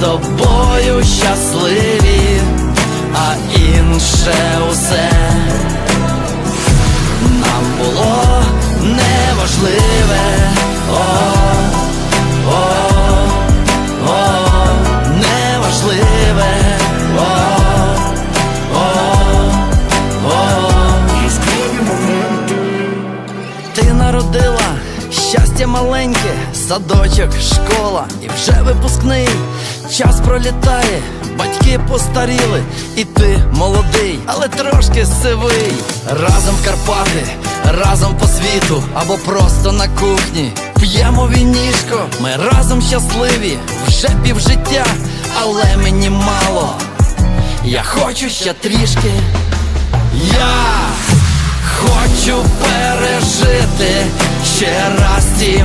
Тобою щасливі, садочок, школа і вже випускний. Час пролітає, батьки постаріли, і ти молодий, але трошки сивий. Разом Карпати, разом по світу, або просто на кухні. П'ємо вінішко, ми разом щасливі, вже півжиття, але мені мало. Я хочу ще трішки. Я хочу пережити ще раз ті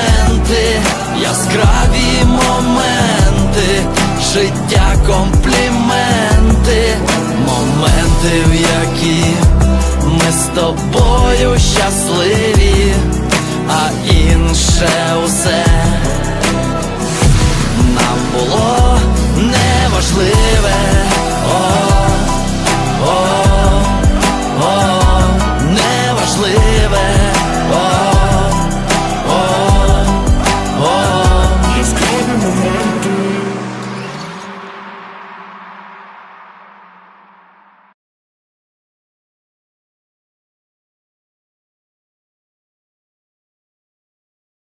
щасливі,